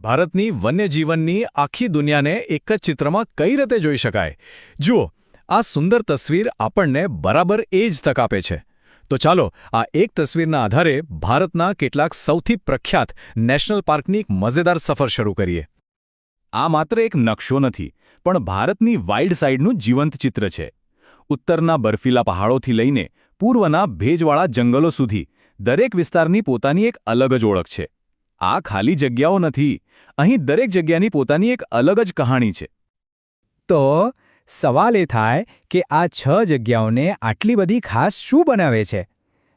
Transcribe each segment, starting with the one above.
ભારતની વન્યજીવનની આખી દુનિયાને એક જ ચિત્રમાં કઈ રીતે જોઈ શકાય? જુઓ, આ સુંદર તસવીર આપણને બરાબર એ જ તક આપે છે. તો ચાલો, આ એક તસવીરના આધારે ભારતના કેટલાક સૌથી પ્રખ્યાત નેશનલ પાર્કની એક મજેદાર સફર શરૂ કરીએ. આ માત્ર એક નકશો નથી, પણ ભારતની વાઇલ્ડ સાઇડનું જીવંત ચિત્ર છે. ઉત્તરના બર્ફીલા પહાડોથી લઈને પૂર્વના ભેજવાળા જંગલો સુધી દરેક વિસ્તારની પોતાની એક અલગ જ ઓળખ છે. આ ખાલી જગ્યાઓ નથી, અહીં દરેક જગ્યાની પોતાની એક અલગ જ કહાણી છે. તો સવાલ એ થાય કે આ છ જગ્યાઓને આટલી બધી ખાસ શું બનાવે છે?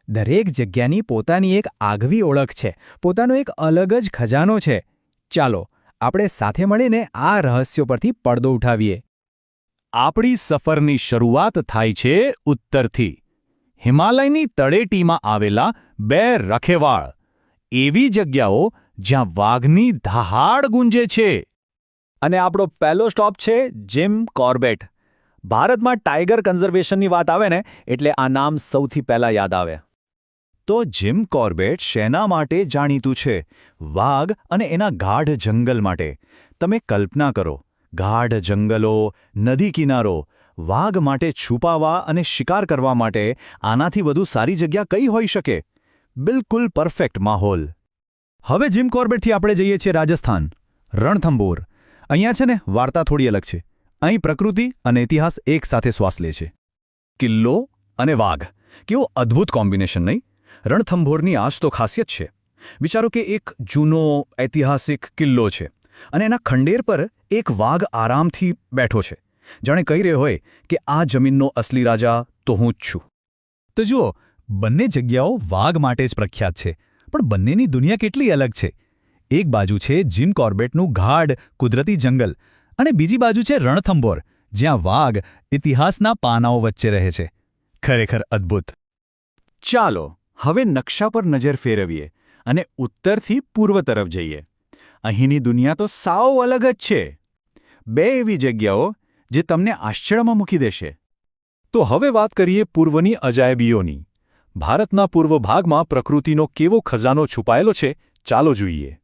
દરેક જગ્યાની પોતાની એક આગવી ઓળખ છે, પોતાનો એક અલગ જ ખજાનો છે. ચાલો, આપણે સાથે મળીને આ રહસ્યો પરથી પડદો ઉઠાવીએ. આપણી સફરની શરૂઆત થાય છે ઉત્તરથી. હિમાલયની તળેટીમાં આવેલા બે રખેવાળ. એવી જગ્યાઓ જ્યાં વાઘની ધહાડ ગુંજે છે. અને આપણો પહેલો સ્ટોપ છે જિમ કોર્બેટ. ભારતમાં ટાઈગર કન્ઝર્વેશનની વાત આવે ને, એટલે આ નામ સૌથી પહેલાં યાદ આવે. તો જિમ કોર્બેટ શેના માટે જાણીતું છે? વાઘ અને એના ગાઢ જંગલ માટે. તમે કલ્પના કરો, ગાઢ જંગલો, નદી કિનારો, વાઘ માટે છુપાવા અને શિકાર કરવા માટે આનાથી વધુ સારી જગ્યા કઈ હોઈ શકે? બિલકુલ પરફેક્ટ માહોલ. હવે જીમ કોર્બેટથી આપણે જઈએ છીએ રાજસ્થાન, રણથંભોર. અહીંયા છે ને, વાર્તા થોડી અલગ છે. અહીં પ્રકૃતિ અને ઇતિહાસ એક સાથે શ્વાસ લે છે. કિલ્લો અને વાઘ. કેવો અદ્ભુત કોમ્બિનેશન નહીં? રણથંભોરની આજ તો ખાસિયત છે. વિચારો કે એક જૂનો ઐતિહાસિક કિલ્લો છે અને એના ખંડેર પર એક વાઘ આરામથી બેઠો છે. જાણે કહી રહ્યો હોય કે આ જમીનનો અસલી રાજા તો હું જ છું. તો જુઓ બંને જગ્યાઓ વાઘ માટે જ પ્રખ્યાત છે, પણ બંનેની દુનિયા કેટલી અલગ છે. એક બાજુ છે જીમ કોર્બેટનું ગાઢ, કુદરતી જંગલ અને બીજી બાજુ છે રણથંભોર, જ્યાં વાઘ ઇતિહાસના પાનાઓ વચ્ચે રહે છે. ખરેખર અદ્ભુત. ચાલો, હવે નકશા પર નજર ફેરવીએ અને ઉત્તરથી પૂર્વ તરફ જઈએ. અહીંની દુનિયા તો સાવ અલગ જ છે. બે એવી જગ્યાઓ જે તમને આશ્ચર્યમાં મૂકી દેશે. તો હવે વાત કરીએ પૂર્વની અજાયબીઓની. ભારતના પૂર્વ ભાગમાં પ્રકૃતિનો કેવો ખજાનો છુપાયેલો છે, ચાલો જોઈએ.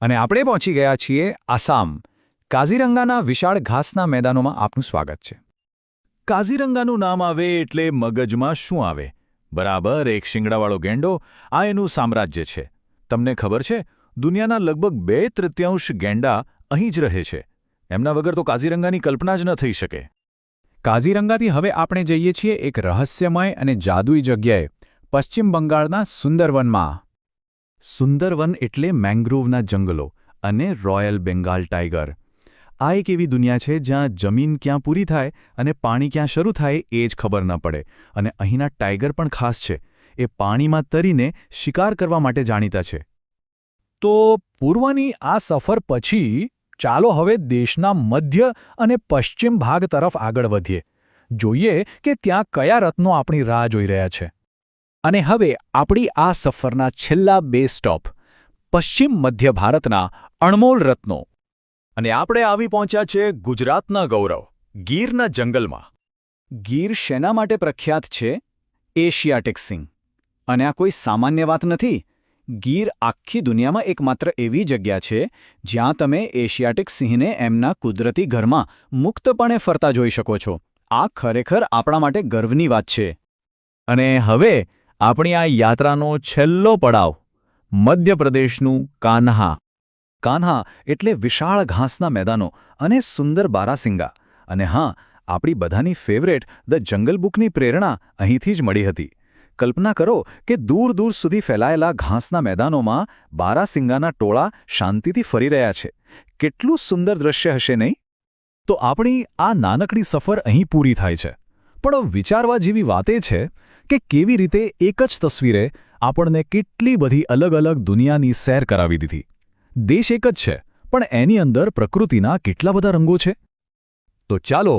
અને આપણે પહોંચી ગયા છીએ આસામ. કાઝીરંગાના વિશાળ ઘાસના મેદાનોમાં આપનું સ્વાગત છે. કાઝીરંગાનું નામ આવે એટલે મગજમાં શું આવે? બરાબર, એક શિંગડાવાળો ગેંડો, આ એનું સામ્રાજ્ય છે. તમને ખબર છે, દુનિયાના લગભગ બે તૃતીયાંશ ગેંડા અહીં જ રહે છે. એમના વગર તો કાઝીરંગાની કલ્પના જ ન થઈ શકે. કાઝીરંગાથી હવે આપણે જઈએ છીએ એક રહસ્યમય અને જાદુઈ જગ્યાએ. પશ્ચિમ બંગાળના સુંદરવનમાં. સુંદરવન એટલે મેંગ્રોવના જંગલો અને રોયલ બેંગાલ ટાઈગર. આ એક એવી દુનિયા છે જ્યાં જમીન ક્યાં પૂરી થાય અને પાણી ક્યાં શરૂ થાય એ જ ખબર ન પડે અને અહીંના ટાઈગર પણ ખાસ છે. એ પાણીમાં તરીને શિકાર કરવા માટે જાણીતા છે. તો પૂર્વની આ સફર પછી ચાલો હવે દેશના મધ્ય અને પશ્ચિમ ભાગ તરફ આગળ વધીએ. જોઈએ કે ત્યાં કયા રત્નો આપણી રાહ જોઈ રહ્યા છે. અને હવે આપણી આ સફરના છેલ્લા બે સ્ટોપ, પશ્ચિમ મધ્ય ભારતના અણમોલ રત્નો. અને આપણે આવી પહોંચ્યા છે ગુજરાતના ગૌરવ, ગીરના જંગલમાં. ગીર શેના માટે પ્રખ્યાત છે? એશિયાટિક સિંહ. અને આ કોઈ સામાન્ય વાત નથી. ગીર આખી દુનિયામાં એકમાત્ર એવી જગ્યા છે, જ્યાં તમે એશિયાટિક સિંહને એમના કુદરતી ઘરમાં મુક્તપણે ફરતા જોઈ શકો છો. આ ખરેખર આપણા માટે ગર્વની વાત છે. અને હવે આપણી આ યાત્રાનો છેલ્લો પડાવ મધ્યપ્રદેશનું કાન્હા. કાન્હા એટલે વિશાળ ઘાસના મેદાનો અને સુંદર બારાસિંગા. અને હા, આપણી બધાની ફેવરેટ ધ જંગલ બુકની પ્રેરણા અહીંથી જ મળી હતી. કલ્પના કરો કે દૂર દૂર સુધી ફેલાયેલા ઘાસના મેદાનોમાં બારાસિંગાના ટોળા શાંતિથી ફરી રહ્યા છે. કેટલું સુંદર દ્રશ્ય હશે નહીં? તો આપણી આ નાનકડી સફર અહીં પૂરી થાય છે. પણ વિચારવા જેવી વાત છે કે કેવી રીતે એક જ તસવીરે આપણને કેટલી બધી અલગ અલગ દુનિયાની સેર કરાવી દીધી? દેશ એક જ છે, પણ એની અંદર પ્રકૃતિના કેટલા બધા રંગો છે? તો ચાલો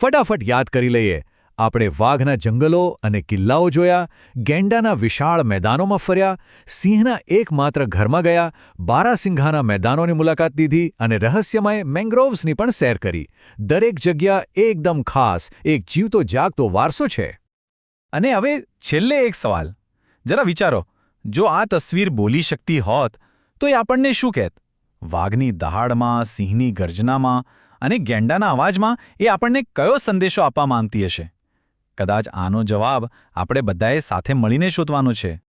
ફટાફટ યાદ કરી લઈએ. આપણે વાઘના જંગલો અને કિલ્લાઓ જોયા, ગેંડાના વિશાળ મેદાનોમાં ફર્યા, સિંહના એકમાત્ર ઘરમાં ગયા, બારાસિંઘાના મેદાનોની મુલાકાત લીધી અને રહસ્યમય મેંગ્રોવ્સની પણ સેર કરી. દરેક જગ્યા એકદમ ખાસ, એક જીવતો જાગતો વારસો છે. અને હવે છેલ્લે એક સવાલ. જરા વિચારો, જો આ તસવીર બોલી શકતી હોત, તો એ આપણને શું કહેત? વાઘની દહાડમાં, સિંહની ગર્જનામાં અને ગેંડાના અવાજમાં એ આપણને કયો સંદેશો આપવા માંગતી હશે? કદાચ આનો જવાબ આપણે બધાએ સાથે મળીને શોધવાનો છે.